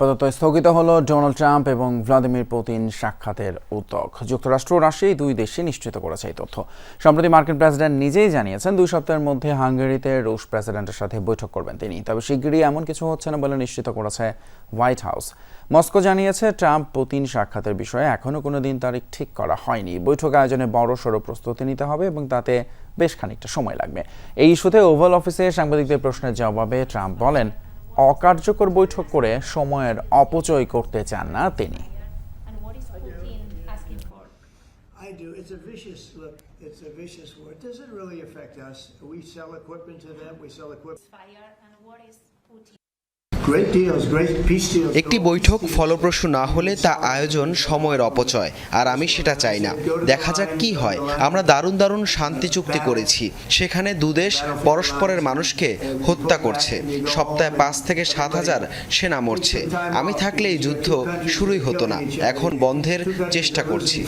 আপাতত স্থগিত হলো ডোনাল্ড ট্রাম্প এবং ভ্লাদিমির পুতিন সাক্ষাতের উদ্যোগ। যুক্তরাষ্ট্র ও রাশিয়া এই দুই দেশে নিশ্চিত করেছে এই তথ্য। সম্প্রতি মার্কিন প্রেসিডেন্ট নিজেই জানিয়েছেন, দুই সপ্তাহের মধ্যে হাঙ্গেরিতে রুশ প্রেসিডেন্টের সাথে বৈঠক করবেন তিনি। তবে শিগগিরই এমন কিছু হচ্ছে না বলে নিশ্চিত করেছে হোয়াইট হাউস। মস্কো জানিয়েছে, ট্রাম্প পুতিন সাক্ষাতের বিষয়ে এখনও কোনো দিন তারিখ ঠিক করা হয়নি। বৈঠক আয়োজনে বড় সড়ো প্রস্তুতি নিতে হবে এবং তাতে বেশ খানিকটা সময় লাগবে। এই ইস্যুতে ওভাল অফিসে সাংবাদিকদের প্রশ্নের জবাবে ট্রাম্প বলেন অকার্যকর বৈঠক করে সময়ের অপচয় করতে চান না তিনি। I একটি বৈঠক ফলপ্রসূ না হলে তা আয়োজন সময়ের অপচয় আর আমি সেটা চাই না। দেখা যাক কি হয়। আমরা দারুণ দারুণ শান্তি চুক্তি করেছি। সেখানে দুদেশ পরস্পরের মানুষকে হত্যা করছে। সপ্তাহে পাঁচ থেকে সাত হাজার সেনা মরছে। আমি থাকলে এই যুদ্ধ শুরুই হতো না। এখন বন্ধের চেষ্টা করছি।